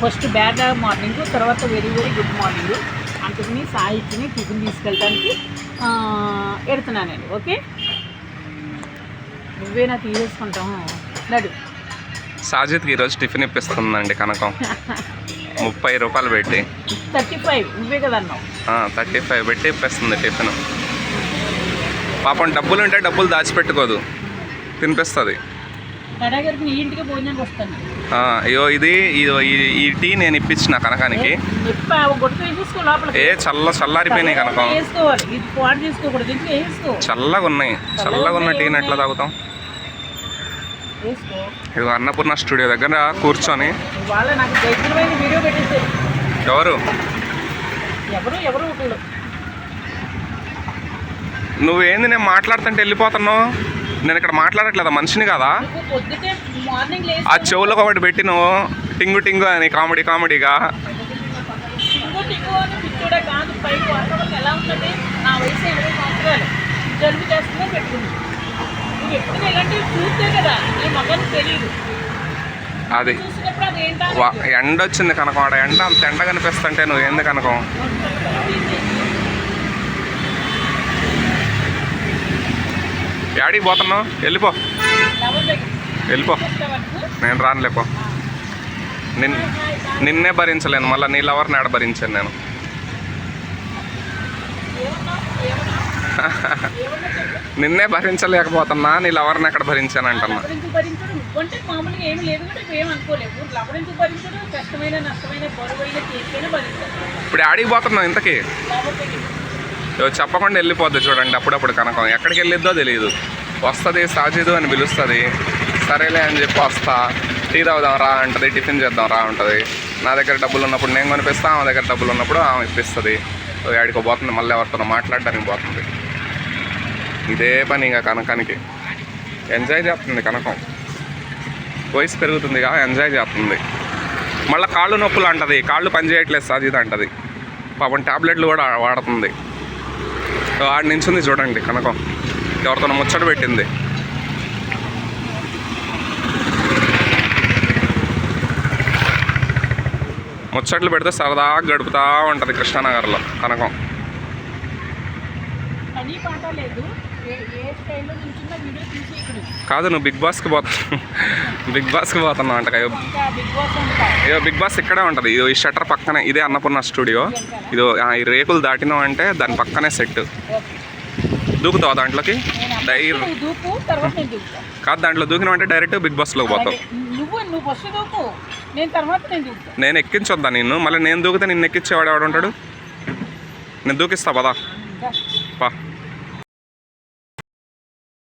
First bad morning తర్వాత very very good morning. అంతకుని సాహిత్యని టిఫిన్ తీసుకెళ్ళడానికి ఎడుతున్నానండి ఓకే? నువ్వేనా తీసేసుకుంటాం నడు సాజిద్కి ఈరోజు టిఫిన్ ఇప్పిస్తుందండి కనకం. ముప్పై రూపాయలు పెట్టి. థర్టీ ఫైవ్ నువ్వే కదా అన్నావు. థర్టీ ఫైవ్ పెట్టి ఇప్పిస్తుంది టిఫిన్. పాపం డబ్బులు ఉంటే డబ్బులు దాచిపెట్టుకోదు. తినిపిస్తుంది. నడా గారికి నీ ఇంటికి భోజనానికి వస్తాను. ఆ, అయ్యో ఇది ఈ- టీ నేను ఇప్పించిన కనకానికి. ఏ చల్ల చల్లారిపోయినాయి కనకం. చల్లగా ఉన్నాయి. చల్లగా ఉన్న టీని ఎట్లా తాగుతాం? ఇది అన్నపూర్ణ స్టూడియో దగ్గర కూర్చొని. ఎవరు? నువ్వేంది నేను మాట్లాడుతుంటే వెళ్ళిపోతున్నావు? నేను ఇక్కడ మాట్లాడట్లేదా? మనిషిని కదా? ఆ చెవులకు ఒకటి పెట్టి నువ్వు టింగు టింగు అని కామెడీ కామెడీగా? అది. ఎండ వచ్చింది కనకం ఎండ అంత ఎండ కనిపిస్తుంటే నువ్వు ఏంది కనకం? యాడికి పోతున్నావు? వెళ్ళిపో. వెళ్ళిపో. నేను రానులేపో నిన్ నిన్నే భరించలేను మళ్ళీ నీ లవర్ని ఆడ భరించాను నేను? నిన్నే భరించలేకపోతున్నా నీ లవర్ని ఎక్కడ భరించాను అంటున్నా. ఇప్పుడు ఆడికి పోతున్నావు ఇంతకీ? చెప్పకుండా వెళ్ళిపోద్ది చూడండి అప్పుడప్పుడు కనకం. ఎక్కడికి వెళ్ళిద్దో తెలియదు వస్తుంది సాజిదు అని పిలుస్తుంది. సరేలే అని చెప్పి వస్తా. టీ తాగుదాం రా అంటుంది టిఫిన్ చేద్దాం రా ఉంటుంది నా దగ్గర డబ్బులు ఉన్నప్పుడు నేను కొనిపిస్తా ఆమె దగ్గర డబ్బులు ఉన్నప్పుడు ఆమె ఇప్పిస్తుంది. ఆడికి పోతుంది మళ్ళీ ఎవరితో మాట్లాడడానికి పోతుంది. ఇదే పని ఇంకా కనకానికి. ఎంజాయ్ చేస్తుంది కనకం. వయసు పెరుగుతుందిగా ఎంజాయ్ చేస్తుంది. మళ్ళీ కాళ్ళు నొప్పులు అంటది. కాళ్ళు పనిచేయట్లేదు సాజిద్ అంటది. పాపం టాబ్లెట్లు కూడా వాడుతుంది. ఆడి నించుంది చూడండి కనకం. ఎవరితో ముచ్చట పెట్టింది. ముచ్చట్లు పెడితే సరదాగా గడుపుతా ఉంటుంది కృష్ణానగర్లో కనకం. పని పాట లేదు. ఏ ఏ స్టైల్లో నిల్చున్న వీడియో కాదు నువ్వు బిగ్ బాస్కి పోతా బిగ్ బాస్కి పోతున్నావు అంట అయ్యో బిగ్ బాస్ అయ్యో బిగ్ బాస్ ఇక్కడే ఉంటుంది. ఇది ఈ షట్టర్ పక్కనే ఇదే అన్నపూర్ణ స్టూడియో. ఇది ఈ రేకులు దాటినావు అంటే దాని పక్కనే సెట్ ఓకే దూకుతావా దాంట్లోకి? నేను కాదు దాంట్లో దూకినావు అంటే డైరెక్ట్ బిగ్ బాస్లోకి పోతావు. నేను ఎక్కించొద్దా నిన్ను? మళ్ళీ నేను దూకితే నిన్ను ఎక్కించేవాడు ఎవడు ఉంటాడు? నేను దూకిస్తా పదా. పా.